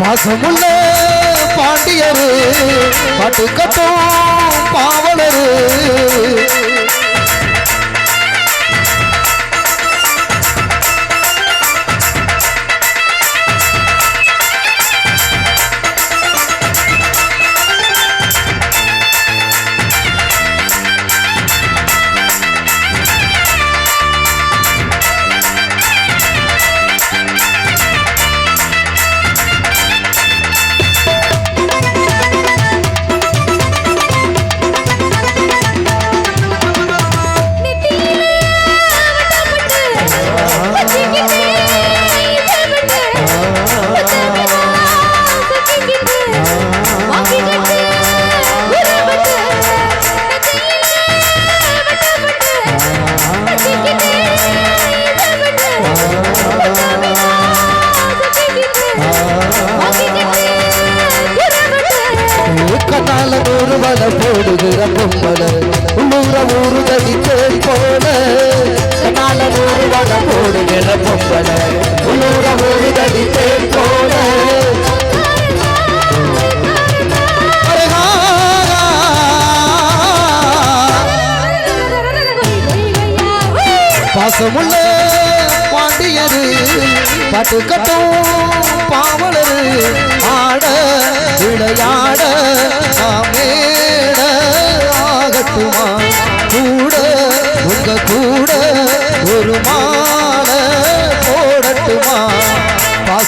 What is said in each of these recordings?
பாசமுள்ள பாண்டியரு பட்டுக்கட்டும் பாவலரு. போடுகிற பொம்பளை உள்ளூர ஊரு தடித்தேன் போல. கண்ணால நூறு வட போடுகிற பொம்பளை உள்ளூர ஊரு தடித்தேன் போல. பாசமுள்ள பாண்டியரு பாட்டு கட்டும் பாவலரு ஆட விளையாட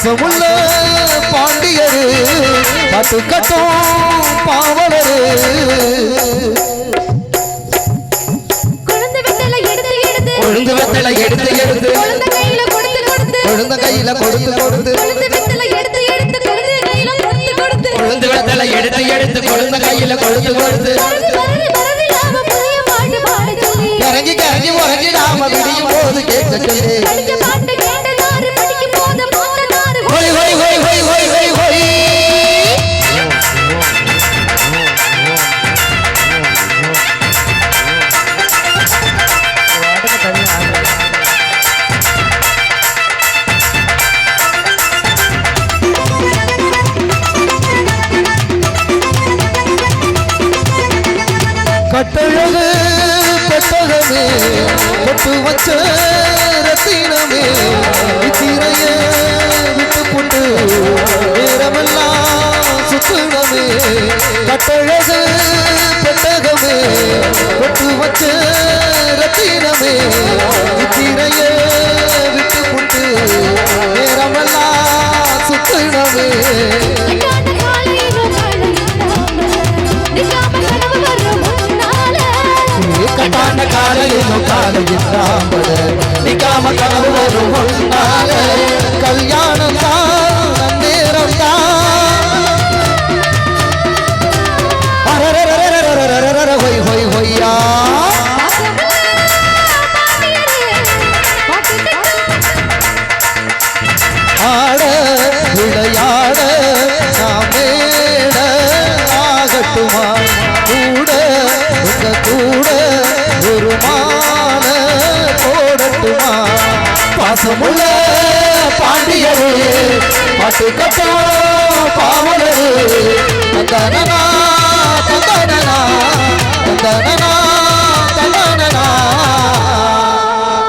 பாசமுள்ள பாண்டியரு பட்டு கட்டும் பாவலரு. கொழுந்து வெத்தல எடுத்து எடுத்து. கொழுந்த கையில கொடுத்து கொடுத்து. கொழுந்து வெத்தல எடுத்து எடுத்து கொழுந்த கையில கொடுத்து கொடுத்து. இறங்கி கரங்கி உறங்கிடாம விடியும் போது கேட்க சொல்லு. போட்டு வச்ச ரத்தினமே திரைய விட்டு போட்டு நேரமெல்லாம் சுத்துனமே. கட்டழகு பெட்டகமே போட்டு வச்ச ரத்தினமே திரைய விட்டு போட்டு நேரமெல்லாம் சுத்துனமே. அதற்கான காலையிலும் காலையில் நாம் பாசமுள்ள பாண்டியரே பாட்டு கட்டா